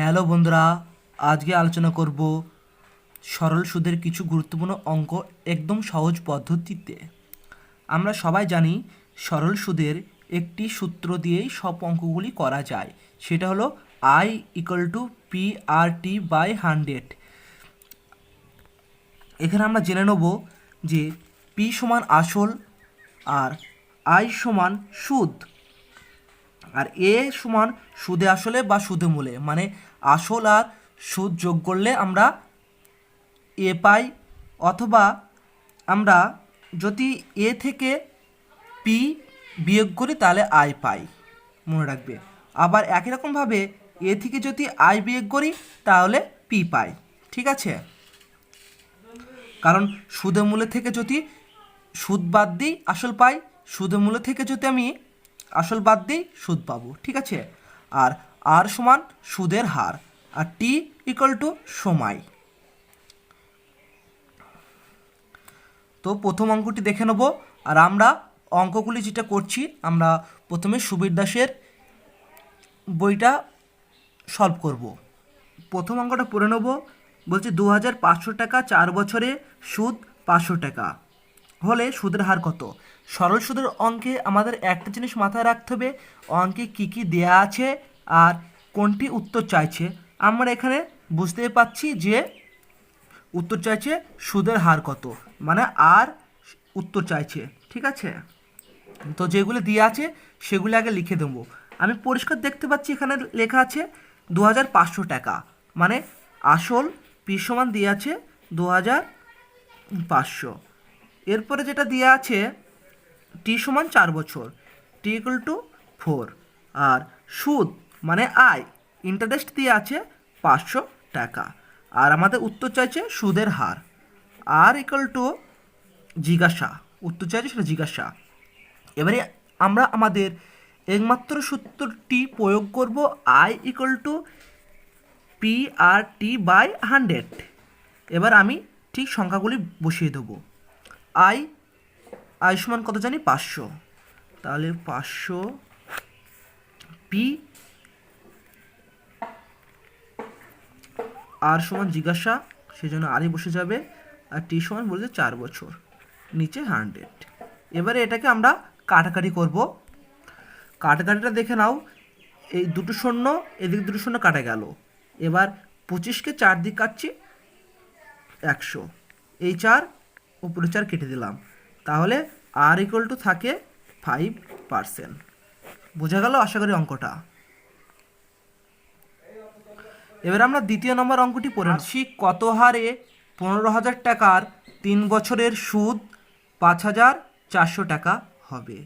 Hello বন্ধুরা, আজকে আলোচনা করব সরল সুদের কিছু গুরুত্বপূর্ণ অঙ্ক একদম সহজ পদ্ধতিতে। আমরা সবাই জানি সরল সুদের একটি সূত্র দিয়েই সব অঙ্কগুলি করা যায়। সেটা হলো I equal to P R T by hundred এখানে আমরা জেনে নেব যে পি সমান আসল আর আই সমান সুদ। আর এ সমান সুদে আসলে বা সুদে মূলে মানে আসল আর সুদ যোগ করলে আমরা এ পাই অথবা আমরা যদি এ থেকে পি বিয়োগ করি তাহলে আয় পাই। মনে রাখবে। আবার একই রকমভাবে এ থেকে যদি আয় বিয়োগ করি তাহলে পি পাই। ঠিক আছে? কারণ সুদে মূলে থেকে যদি সুদ বাদ দিই, আসল পাই সুদে মূলে থেকে যদি আমি আসল বাদ দিই, সুদ পাবো। ঠিক আছে? আর আর সমান সুদের হার, আর টি ইকুয়াল টু সময়। তো প্রথম অঙ্কটি দেখে নেব, আর আমরা অঙ্কগুলি যেটা করছি, আমরা প্রথমে সুবীর দাসের বইটা সলভ করব। প্রথম অঙ্কটা পড়ে নেব, বলছে দু হাজার পাঁচশো টাকা চার বছরে সুদ পাঁচশো টাকা। হলে সুদের হার কত? সরল সুদের অঙ্কে আমাদের একটা জিনিস মাথায় রাখতে হবে, অঙ্কে কী কী দেয়া আছে আর কোনটি উত্তর চাইছে? আমরা এখানে বুঝতে পাচ্ছি যে উত্তর চাইছে সুদের হার কত মানে আর উত্তর চাইছে, ঠিক আছে? তো যেগুলো দিয়ে আছে, সেগুলো আগে লিখে দেবো। আমি পরিষ্কার দেখতে পাচ্ছি এখানে লেখা আছে দু হাজার পাঁচশো টাকা মানে আসল পি সমান দিয়ে আছে দু পাঁচশো। এরপরে যেটা দিয়ে আছে, টি সমান চার বছর, টি ইকুয়াল টু ফোর আর সুদ মানে আয় ইন্টারেস্ট দিয়ে আছে পাঁচশো টাকা। আর আমাদের উত্তর চাইছে সুদের হার। আর ইকুয়াল টু জিজ্ঞাসা। উত্তর চাইছে সেটা জিজ্ঞাসা। এবারে আমরা আমাদের একমাত্র সূত্রটি প্রয়োগ করব I equal to P R T by hundred এবার আমি ঠিক সংখ্যাগুলি বসিয়ে দেবো। আই আয়ুষ্মান কত জানি? পাঁচশো। তাহলে পাঁচশো পি আর সমান জিজ্ঞাসা, সেজন্য আরই বসে যাবে। আর টি সমান বলছে চার বছর, নিচে হান্ড্রেড। এবারে এটাকে আমরা কাটাকাটি করব। কাটাকাটিটা দেখে নাও, এই দুটো শূন্য, এদিকে দুটো শূন্য কাটা গেল। এবার পঁচিশকে চার দিক কাটছি, একশো। এই চার উপরে চার কেটে দিলাম। তাহলে আর ইকুয়াল টু থাকে ফাইভ পার্সেন্ট বোঝা গেল আশা করি অঙ্কটা? এবার আমরা দ্বিতীয় নম্বর অঙ্কটি পড়ে বার্ষিক কত হারে পনেরো হাজার টাকার তিন বছরের সুদ পাঁচ হাজার চারশো টাকা হবে?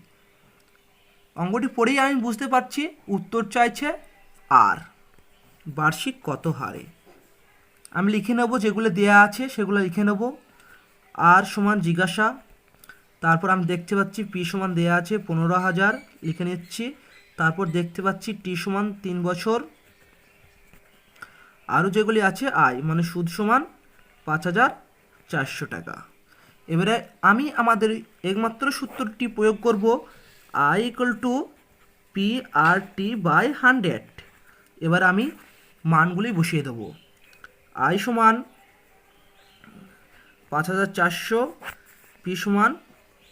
অঙ্কটি পড়েই আমি বুঝতে পারছি, উত্তর চাইছে আর। বার্ষিক কত হারে? আমি লিখে নেব যেগুলো দেয়া আছে, সেগুলো লিখে নেব। আর সমান জিজ্ঞাসা। তারপর আমি দেখতে পাচ্ছি পি সমান দেয়া আছে পনেরো হাজার, লিখে নিচ্ছি। তারপর দেখতে পাচ্ছি টি সমান তিন বছর আরও যেগুলি আছে, আয় মানে সুদ সমান পাঁচ হাজার চারশো টাকা। এবারে আমি আমাদের একমাত্র সূত্রটি প্রয়োগ করব I equal to P R T by hundred এবার আমি মানগুলি বসিয়ে দেবো। আই সমান পাঁচ হাজার চারশো পি সমান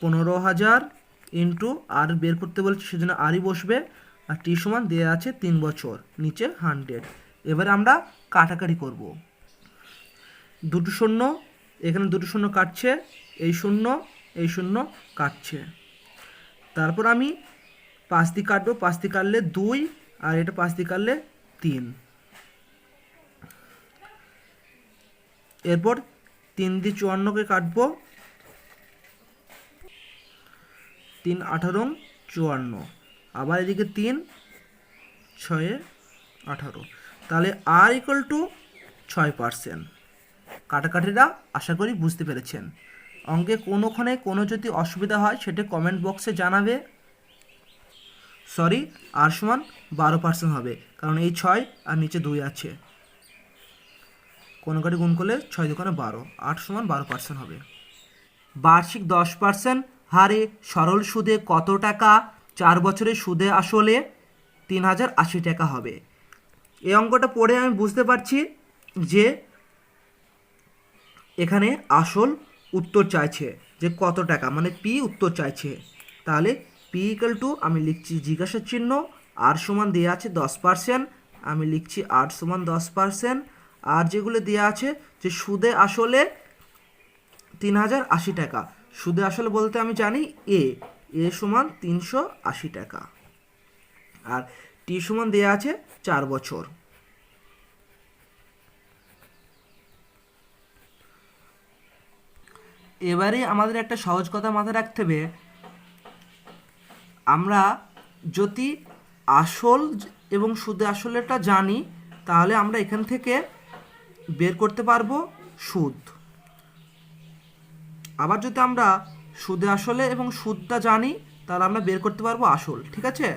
পনেরো হাজার ইন্টু আর বের করতে বলছি, সেজন্য আরই বসবে। আর টি সমান দেওয়া আছে তিন বছর, নিচে হান্ড্রেড এবারে আমরা কাটাকাটি করব। দুটো শূন্য, এখানে দুটো শূন্য কাটছে, এই শূন্য এই শূন্য কাটছে। তারপর আমি পাঁচ দিয়ে কাটবো পাঁচ দিয়ে কাটলে দুই, আর এটা পাঁচ দিয়ে কাটলে তিন। এরপর তিন দিয়ে চুয়ান্নকে কাটবো। তিন, আঠারো, চুয়ান্ন। আবার এদিকে তিন, ছয়ে, আঠারো। তাহলে আর ইকুয়াল টু ছয় পার্সেন্ট কাটাকাটিরা আশা করি বুঝতে পেরেছেন। অঙ্কে কোনোখানে কোনো যদি অসুবিধা হয়, সেটা কমেন্ট বক্সে জানাবে। সরি আর সমান বারো পার্সেন্ট হবে, কারণ এই ছয় আর নিচে দুই আছে। কোনো কাটি গুণ করলে ছয় দোকানে বারো, আট সমান বারো পার্সেন্ট হবে। বার্ষিক দশ পার্সেন্ট হারে সরল সুদে কত টাকা? চার বছরের সুদে আসলে তিন হাজার আশি টাকা হবে। এই অঙ্কটা পড়ে আমি বুঝতে পারছি যে এখানে আসল উত্তর চাইছে যে কত টাকা মানে পি উত্তর চাইছে। তাহলে পি ইকাল টু আমি লিখছি জিজ্ঞাসার চিহ্ন আর সমান দেওয়া আছে দশ পার্সেন্ট আমি লিখছি আট সমান দশ পার্সেন্ট আর যেগুলো দেওয়া আছে যে সুদে আসলে তিন হাজার আশি টাকা। সুদে আসলে বলতে আমি জানি এ এ সমান তিনশো আশি টাকা। আর টি সমান দেওয়া আছে চার বছর। এবারে আমাদের একটা সহজ কথা মাথায় রাখতে হবে। আমরা যদি আসল এবং সুদে আসলেটা জানি, তাহলে আমরা এখান থেকে বের করতে পারব সুদ। আবার যদি আমরা সুদে আসলে এবং সুদটা জানি, তাহলে আমরা বের করতে পারব আসল, ঠিক আছে?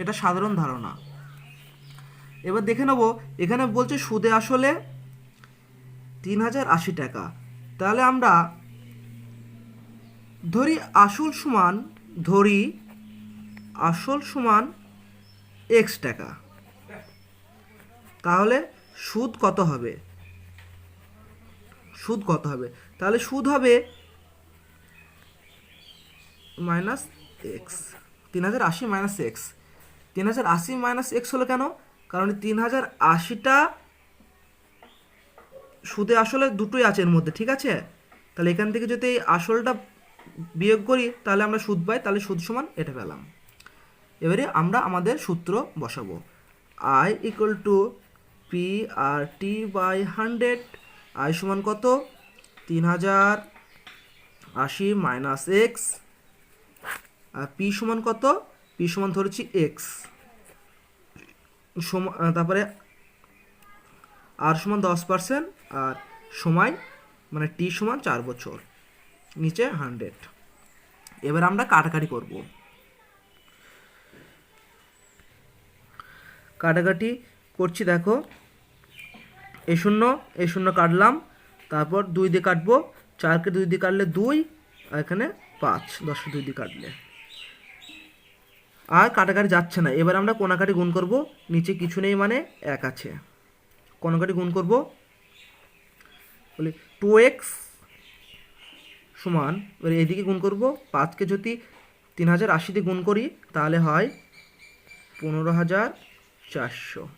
এটা সাধারণ ধারণা। এবার দেখে নেব, এখানে বলছে সুদে আসলে তিন হাজার আশি টাকা। তাহলে আমরা ধরি আসল সমান, ধরি আসল সমান এক্স টাকা। তাহলে সুদ কত হবে? সুদ কত হবে? তাহলে সুদ হবে মাইনাস এক্স তিন হাজার আশি মাইনাস এক্স তিন হাজার আশি মাইনাস এক্স হলো কেন? কারণ তিন হাজার আশিটা সুদে আসলে দুটোই আছে এর মধ্যে, ঠিক আছে? তাহলে এখান থেকে যদি এই আসলটা বিয়োগ করি, তাহলে আমরা সুদ পাই, তাহলে সুদ সমান এটা পেলাম। এবারে আমরা আমাদের সূত্র বসাবো। I equal to P R T by hundred I সমান কত? তিন হাজার আশি মাইনাস এক্স আর পি সমান কত? পি সমান ধরেছি এক্স তারপরে আর সমান দশ পার্সেন্ট আর সময় মানে টি সমান চার বছর, নিচে হান্ড্রেড। এবার আমরা কাটাকাটি করব। কাটাকাটি করছি, দেখো। এই শূন্য এই শূন্য কাটলাম, তারপর দুই দিয়ে কাটবো, চারকে দুই দিয়ে কাটলে দুই, আর এখানে পাঁচ, দশকে দুই দিয়ে কাটলে। আর কাটাকাটি যাচ্ছে না। এবার আমরা কোনাকাটি গুণ করব। নিচে কিছু নেই মানে এক আছে। কোনাকাটি গুণ করব। বলি টু এক্স সমান, এবার এদিকে গুণ করব। পাঁচকে যদি তিন হাজার আশিতে গুণ করি, তাহলে হয় পনেরো হাজার চারশো।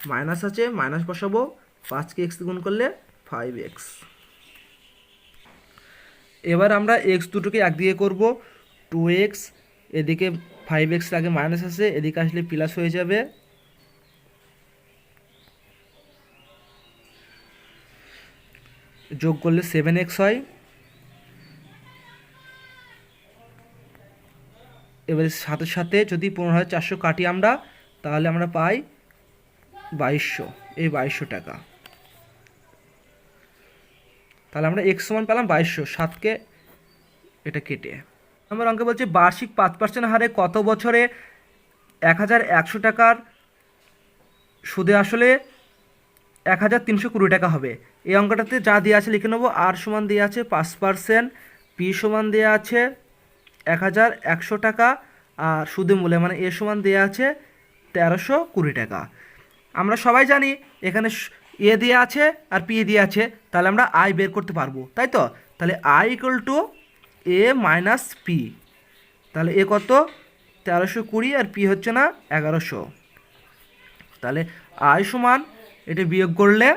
মাইনাস আছে, মাইনাস বসাবো। পাঁচকে এক্স গুণ করলে ফাইভ এক্স এবার আমরা এক্স দুটোকে একদিকে করব। টু এক্স এদিকে ফাইভ এক্স আগে মাইনাস আছে, এদিকে আসলে প্লাস হয়ে যাবে। যোগ করলে সেভেন এক্স হয়। এবারে সাথে সাথে যদি পনেরো হাজার চারশো কাটি আমরা, তাহলে আমরা পাই বাইশশো, এই বাইশশো টাকা। তাহলে আমরা এক্স সমান পেলাম বাইশশো, সাতকে এটা কেটে। নম্বর অঙ্কে বলছে, বার্ষিক পাঁচ পার্সেন্ট হারে কত বছরে এক হাজার একশো টাকার সুদে আসলে এক হাজার তিনশো কুড়ি টাকা হবে? এই অঙ্কটাতে যা দেওয়া আছে লিখে নেব। আর সমান দেওয়া আছে পাঁচ পার্সেন্ট পি সমান দেওয়া আছে এক হাজার একশো টাকা, আর সুদে মূল্যে মানে এ সমান দেওয়া আছে তেরোশো কুড়ি টাকা। আমরা সবাই জানি এখানে এ দিয়ে আছে আর পি দিয়ে আছে, তাহলে আমরা আয় বের করতে পারব, তাই তো? তাহলে I equal to A minus P তাহলে এ কত? তেরোশো কুড়ি আর পি হচ্ছে না এগারোশো। তাহলে আই সমান এটা বিয়োগ করলে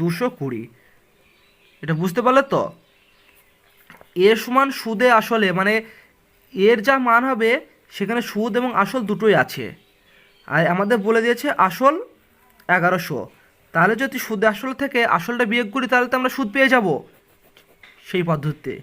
দুশো কুড়ি। এটা বুঝতে পারলে তো? এ সমান সুদে আসলে মানে এর যা মান হবে, সেখানে সুদ এবং আসল দুটোই আছে। আর আমাদের বলে দিয়েছে আসল এগারোশো। তাহলে যদি সুদে আসল থেকে আসলটা বিয়োগ করি, তাহলে তো আমরা সুদ পেয়ে যাব। সেই পদ্ধতিতে।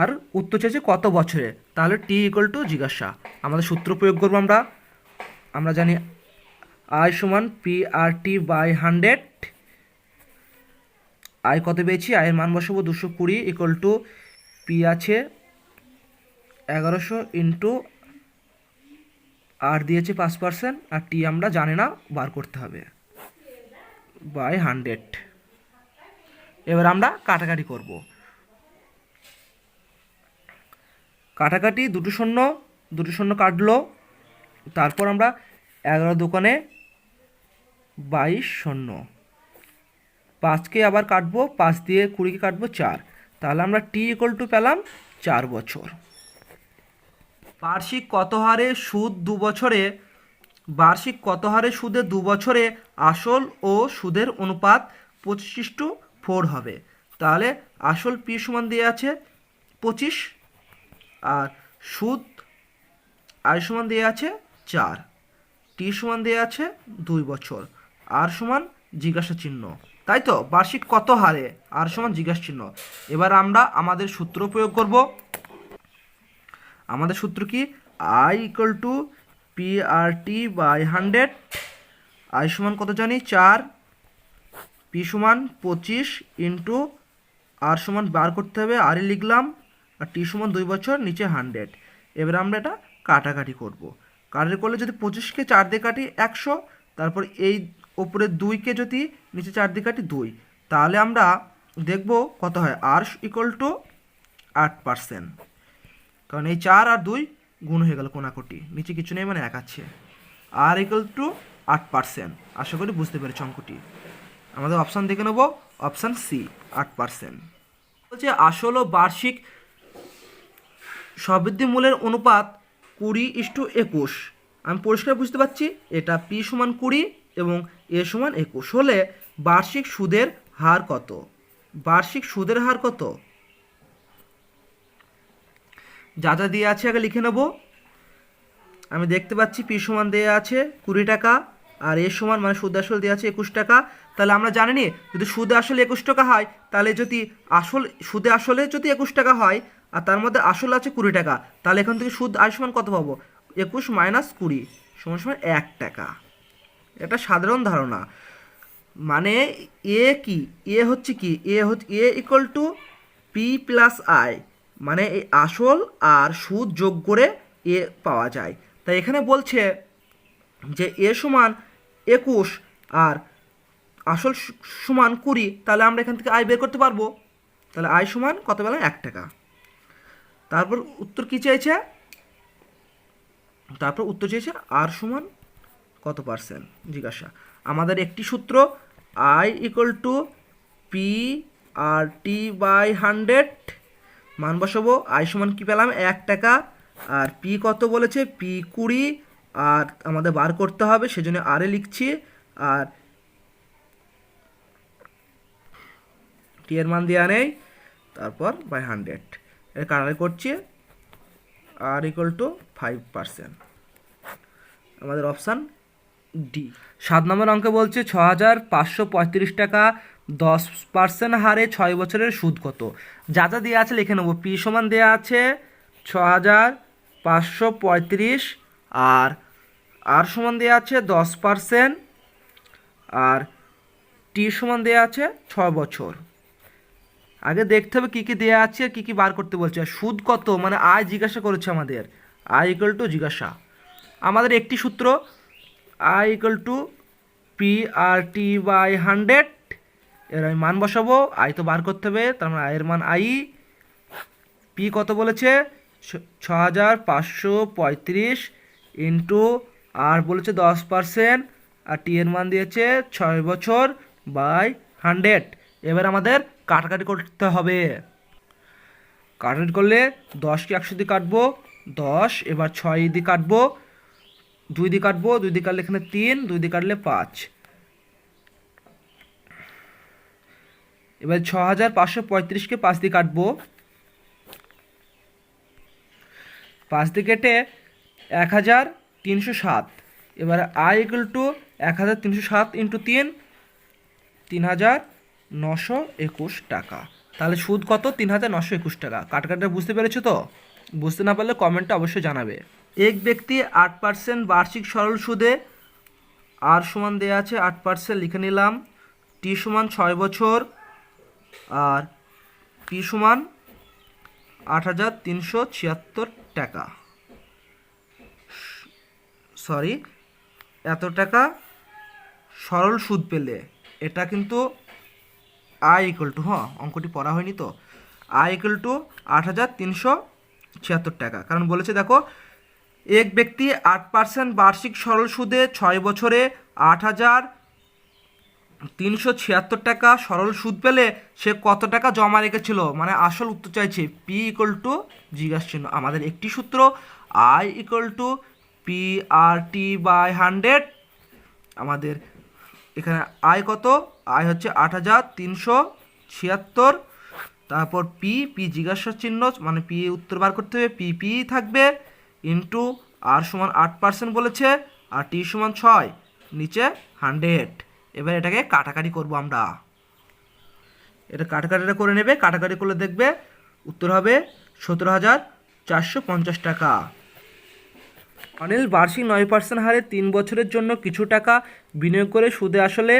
আর উত্তর চেয়েছে কত বছরে? তাহলে টি ইকুয়াল টু জিজ্ঞাসা। আমাদের সূত্র প্রয়োগ করব আমরা। আমরা জানি আই সমান P R T by hundred আয় কত পেয়েছি? আয়ের মান বসাবো দুশো কুড়ি ইকুয়াল টু পি আছে এগারোশো ইন্টু আর দিয়েছে পাঁচ পার্সেন্ট, আর টি আমরা জানি না, বার করতে হবে। By hundred. এবার আমরা কাটাকাটি করব। কাটাকাটি দুটো শূন্য দুটো শূন্য কাটলো। তারপর আমরা এগারো দোকানে বাইশ শূন্য। পাঁচকে আবার কাটবো, পাঁচ দিয়ে কুড়িকে কাটবো চার। তাহলে আমরা টি ইকুয়াল টু পেলাম চার বছর। বার্ষিক কত হারে সুদ দু বছরে? বার্ষিক কত হারে সুদে দু বছরে আসল ও সুদের অনুপাত পঁচিশ টু ফোর হবে? তাহলে আসল পি সমান দিয়ে আছে পঁচিশ, আর সুদ আয় সমান দিয়ে আছে চার, টি সমান দিয়ে আছে দুই বছর, আর সমান জিজ্ঞাসা চিহ্ন। তাই তো? বার্ষিক কত হারে? আর সমান জিজ্ঞাসা চিহ্ন। এবার আমরা আমাদের সূত্র প্রয়োগ করব। আমাদের সূত্র কি? I equal to P R T by hundred I সমান কত জানি? চার পি সমান পঁচিশ ইন্টু আর সমান বার করতে হবে আরই লিখলাম, আর টি সমান দুই বছর, নিচে হান্ড্রেড এবার আমরা এটা কাটাকাটি করব। কাটাকাটি করলে যদি পঁচিশকে চার দিয়ে কাটি একশো, তারপর এই ওপরে দুইকে যদি নিচে চার দিয়ে কাটি দুই, তাহলে আমরা দেখব কত হয়? আর ইকুয়াল টু আট পার্সেন্ট কারণ এই চার আর দুই গুণ হয়ে গেল কোনাকুটি। নিচে কিছু নেই মানে এক আছে। আর ইকুয়াল টু আট পার্সেন্ট আশা করি বুঝতে পেরেছ অঙ্কটি। আমাদের অপশান দেখে নেব। অপশান সি আট পার্সেন্ট বলছে আসল বার্ষিক সবৃদ্ধি মূলের অনুপাত কুড়ি ইস্টু একুশ। আমি পরিষ্কার বুঝতে পারছি, এটা পি সমান কুড়ি এবং এ সমান একুশ। হলে বার্ষিক সুদের হার কত? বার্ষিক সুদের হার কত? যা যা দিয়ে আছে আগে লিখে নেব। আমি দেখতে পাচ্ছি পি সমান দেওয়া আছে কুড়ি টাকা, আর এ সমান মানে সুদ আসল দেওয়া আছে একুশ টাকা। তাহলে আমরা জানি নি যদি সুদে আসলে একুশ টাকা হয়, তাহলে যদি আসল, সুদে আসলে যদি একুশ টাকা হয়, আর তার মধ্যে আসল আছে কুড়ি টাকা, তাহলে এখান থেকে সুদ আয় সমান কত পাবো? একুশ মাইনাস কুড়ি সমান সমান এক টাকা। এটা সাধারণ ধারণা। মানে এ কি? এ হচ্ছে কি? এ হচ্ছে, A equal to P plus I. মানে এই আসল আর সুদ যোগ করে এ পাওয়া যায়। তাই এখানে বলছে যে এ সমান একুশ আর আসল সমান কুড়ি, তাহলে আমরা এখান থেকে আয় বের করতে পারব। তাহলে আয় সমান কত বেলা এক টাকা। তারপর উত্তর কি চেয়েছে তারপর উত্তর চেয়েছে আর সমান কত পার্সেন্ট জিজ্ঞাসা। আমাদের একটি সূত্র I equal to P R T by hundred মান বসাবো আই সমান কি পেলাম? এক টাকা। আর পি কত বলেছে? পি কুড়ি। আর আমাদের বার করতে হবে, সেজন্য আরে লিখছি। আর টি এর মান দেওয়া নেই। তারপর বাই হান্ড্রেড এর কানারে করছি R equal to five percent আমাদের অপশান ডি সাত নম্বর অঙ্কে বলছে, ছ হাজার পাঁচশো পঁয়ত্রিশ টাকা, দশ পার্সেন্ট হারে ছয় বছরের সুদ কত? যা যা দেওয়া আছে লিখে নেব। পি সমান দেওয়া আছে ছ হাজার পাঁচশো পঁয়ত্রিশ আর আর সমান দেওয়া আছে দশ পার্সেন্ট আর টি সমান দেওয়া আছে ছ বছর। আগে দেখতে হবে কী কী দেওয়া আছে, কী কী বার করতে বলছে। সুদ কত? মানে আয় জিজ্ঞাসা করেছে আমাদের। আই ইকুয়াল টু জিজ্ঞাসা। আমাদের একটি সূত্র I equal to P R T by hundred এর আমি মান বসাবো আই তো বার করতে হবে, তার মানে আয়ের মান আই পি কত বলেছে? ছ- হাজার পাঁচশো পঁয়ত্রিশ ইন্টু আর বলেছে দশ পার্সেন্ট আর টি এর মান দিয়েছে ছয় বছর বাই হান্ড্রেড এবার আমাদের কাটাকাটি করতে হবে। কাটাকাটি করলে দশকে একশো দিয়ে কাটবো? দশ, এবার ছয় দিয়ে কাটবো, দুই দিয়ে কাটবো, দুই দিয়ে কাটলে এখানে তিন, দুই দিয়ে কাটলে পাঁচ। এবার ছ হাজার পাঁচশো পঁয়ত্রিশকে পাঁচ দিয়ে কাটবো। পাঁচ দিয়ে কেটে এক হাজার তিনশো সাত। এবার আই ইকুয়াল টু এক হাজার তিনশো সাত ইন্টু তিন তিন হাজার নশো একুশ টাকা। তাহলে সুদ কত? তিন হাজার নশো একুশ টাকা। কাটকাটা বুঝতে পেরেছ তো? বুঝতে না পারলে কমেন্টটা অবশ্যই জানাবে। এক ব্যক্তি আট পার্সেন্ট বার্ষিক সরল সুদে আর সমান দেওয়া আছে আট পার্সেন্ট লিখে নিলাম। টি সমান ছয় বছর আর পি সমান আট হাজার তিনশো ছিয়াত্তর টাকা। সরি, এত টাকা সরল সুদ পেলে এটা কিন্তু আই ইকুয়াল টু হ্যাঁ অঙ্কটি পড়া হয়নি তো। আই ইকুয়াল টু আট হাজার তিনশো ছিয়াত্তর টাকা। কারণ বলেছে, দেখো, এক ব্যক্তি আট পার্সেন্ট বার্ষিক সরল সুদে ছয় বছরে আট হাজার তিনশো ছিয়াত্তর টাকা সরল সুদ পেলে সে কত টাকা জমা রেখেছিল? মানে আসল উত্তর চাইছে পি ইকুয়াল টু জিজ্ঞাসা চিহ্ন। আমাদের একটি সূত্র I equal to P R T by hundred আমাদের এখানে আয় কত? আয় হচ্ছে আট হাজার তিনশো ছিয়াত্তর। তারপর পি পি জিজ্ঞাসা চিহ্ন মানে পি উত্তর বার করতে হবে পি পি থাকবে ইন্টু আর সমান আট পার্সেন্ট বলেছে, আর টি সমান ছয়, নিচে হান্ড্রেড এবার এটাকে কাটাকাটি করব আমরা। এটা কাটাকাটিটা করে নেবে, কাটাকাটি করলে দেখবে উত্তর হবে সতেরো হাজার চারশো পঞ্চাশ টাকা। অনিল, বার্ষিক নয় পার্সেন্ট হারে তিন বছরের জন্য কিছু টাকা বিনিয়োগ করে সুদে আসলে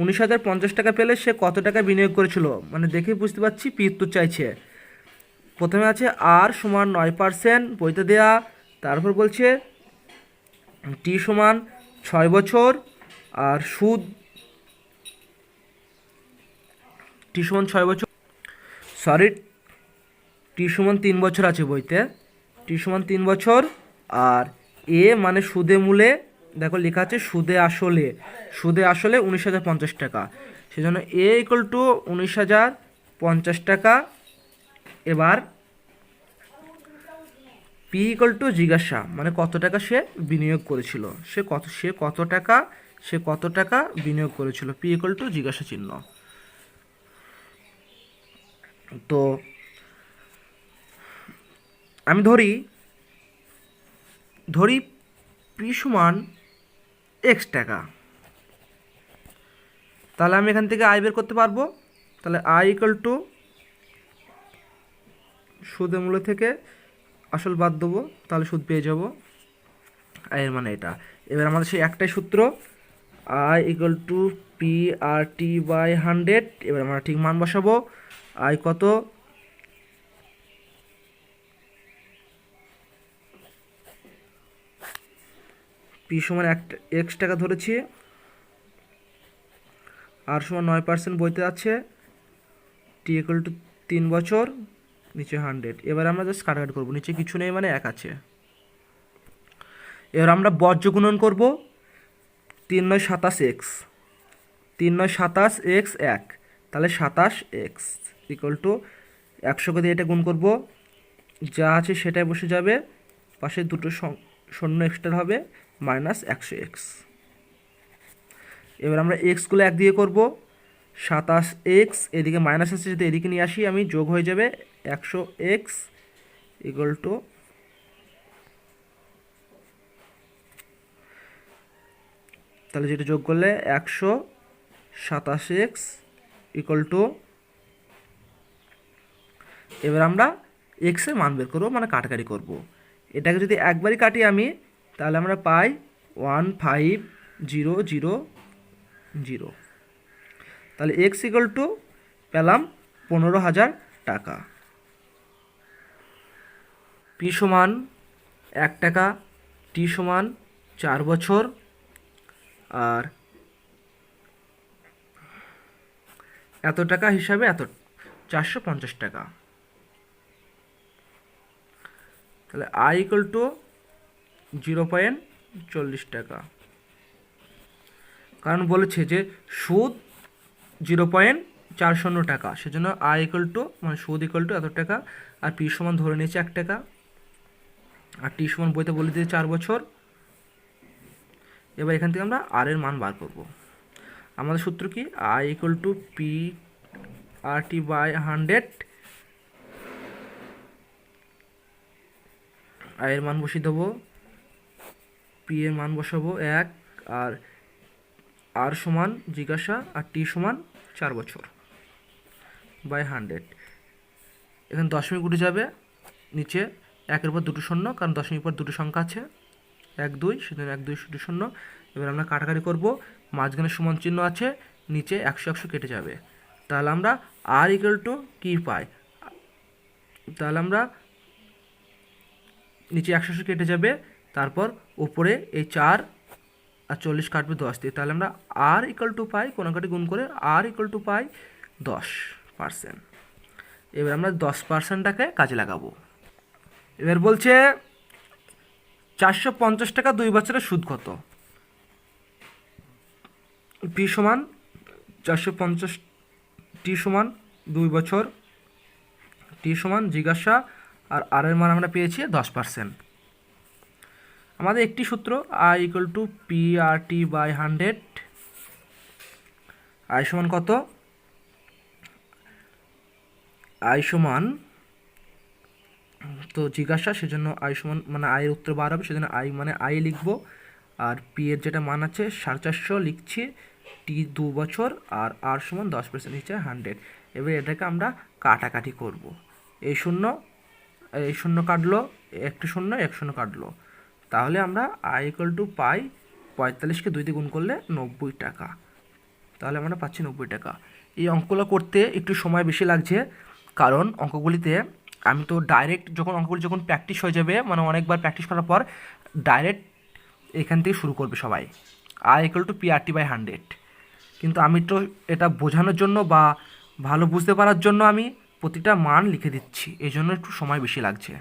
উনিশ হাজার পঞ্চাশ টাকা পেলে সে কত টাকা বিনিয়োগ করেছিল? মানে দেখে বুঝতে পারছি, পি উত্তর চাইছে। প্রথমে আছে আর সমান নয় পার্সেন্ট বইতে দেয়া, তারপর বলছে টি সমান ছয় বছর, আর সুদ টি সমান ছয় বছর সরি টি সমান তিন বছর আছে বইতে। টি সমান তিন বছর, আর এ মানে সুদে মূলে, দেখো লেখা আছে সুদে আসলে। সুদে আসলে উনিশ হাজার পঞ্চাশ টাকা। সেজন্য এ ইকুয়াল টু উনিশ হাজার পঞ্চাশ টাকা। এবার পি ইকুয়াল টু জিজ্ঞাসা মানে কত টাকা সে বিনিয়োগ করেছিল? সে কত সে কত টাকা সে কত টাকা বিনিয়োগ করেছিল? পি ইকুয়াল টু জিজ্ঞাসা চিহ্ন। তো আমি ধরি ধরি পি সমান এক্স টাকা। তাহলে আমি এখান থেকে আয় বের করতে পারব। তাহলে আই ইকাল টু সুদের মূল্য থেকে আসল বাদ দেবো, তাহলে সুদ পেয়ে যাব আয়ের মানে এটা। এবার আমাদের সেই একটাই সূত্র I equal to P R T by hundred এবার আমরা ঠিক মান বসাবো। আয় কত? পি সমান এক, এক্স টাকা ধরেছি। আর সমান নয় পার্সেন্ট বইতে আছে। টি ইকুয়াল টু তিন বছর, নিচে হান্ড্রেড এবার আমরা জাস্ট কাটাকাটি করব, নিচে কিছু নেই মানে এক আছে। এবার আমরা বর্জ্য গুণন করব, তিন নয় সাতাশ এক্স। তিন নয় সাতাশ এক্স এক, তাহলে সাতাশ এক্স। ইকুয়াল টু একশোকে দিয়ে এটা গুণ করব। যা আছে সেটাই বসে যাবে। পাশে দুটো শূন্য এক্সট্রা হবে মাইনাস একশো এক্স এবার আমরা এক্সগুলো এক দিয়ে করব। সাতাশ এক্স এদিকে মাইনাস আছে যদি এদিকে নিয়ে আসি, আমি যোগ হয়ে যাবে একশো এক্স ইকুয়াল টু তাহলে যেটা যোগ করলে একশো সাতাশ এক্স ইকুয়াল টু এবার আমরা এক্সের মান বের করব মানে কাটাকাটি করব। এটাকে যদি একবারই কাটি আমি, তাহলে আমরা পাই one five zero zero zero. তাহলে এক্স ইকুয়াল টু পেলাম পনেরো হাজার টাকা। পি সমান এক টাকা টি সমান চার বছর, আর এত টাকা হিসাবে এত, চারশো পঞ্চাশ টাকা। তাহলে I equal to zero point চল্লিশ টাকা। কারণ বলেছে যে সুদ জিরো পয়েন্ট চার শূন্য টাকা, সেজন্য আই ইকুয়াল টু মানে সুদ ইকুয়াল টু এত টাকা, আর পি সমান ধরে নিয়েছে এক টাকা। আর টি সমান বইতে বলে দিয়েছে চার বছর। এবার এখান থেকে আমরা আর এর মান বার করব। আমাদের সূত্র কি? I equal to P R T by hundred আয়ের মান বসিয়ে দেবো পি এর মান বসাবো এক, আর আর সমান জিজ্ঞাসা, আর টি সমান চার বছর বাই হান্ড্রেড এখানে দশমিক উঠে যাবে, নিচে একের পর দুটো শূন্য, কারণ দশমিক পর দুটো সংখ্যা আছে। এক, দুই, সেজন্য এক, দুই, দুটো শূন্য। এবার আমরা কাটাকাটি করব, মাঝখানে সমান চিহ্ন আছে, নিচে একশো একশো কেটে যাবে। তাহলে আমরা আর ইকুয়াল টু কী পাই? তাহলে আমরা নিচে একশো কেটে যাবে, তারপর উপরে এই চার আর চল্লিশ কাটবে দশ দিয়ে। তাহলে আমরা আর ইকুয়াল টু পাই কোনাকাটি গুণ করে আর ইকুয়াল টু পাই দশ পার্সেন্ট এবার আমরা দশ পার্সেন্টটাকে কাজে লাগাবো। এবার বলছে চারশো পঞ্চাশ টাকা দুই বছরের সুদ কত? পি সমান চারশো পঞ্চাশ টি সমান দুই বছর টি সমান জিজ্ঞাসা আর আর এর মান আমরা পেয়েছি দশ পার্সেন্ট আমাদের একটি সূত্র I equal to P R T by hundred I সমান কত? আই সমান, তো জিজ্ঞাসা সেজন্য আই সমান মানে আয়ের উত্তর বার হবে, সেজন্য আই মানে আই লিখব। আর পি এর যেটা মান আছে সাড়ে চারশো লিখছি টি দু বছর, আর আর সমান দশ পার্সেন্ট হচ্ছে হান্ড্রেড এবার এটাকে আমরা কাটাকাটি করব। এই শূন্য এই শূন্য কাটলো, একটি শূন্য, এক শূন্য কাটলো। তাহলে আমরা আই ইকুয়াল টু পাই পঁয়তাল্লিশকে দুইতে গুণ করলে নব্বই টাকা। তাহলে আমরা পাচ্ছি নব্বই টাকা। এই অঙ্কগুলো করতে একটু সময় বেশি লাগছে, কারণ অঙ্কগুলিতে আমি তো ডাইরেক্ট যখন অঙ্কগুলি যখন প্র্যাকটিস হয়ে যাবে মানে অনেকবার প্র্যাকটিস করার পর ডাইরেক্ট এখান থেকে শুরু করবে সবাই। R equal to P R T by hundred কিন্তু আমি তো এটা বোঝানোর জন্য বা ভালো বুঝতে পারার জন্য আমি প্রতিটা মান লিখে দিচ্ছি এই জন্য একটু সময় বেশি লাগছে।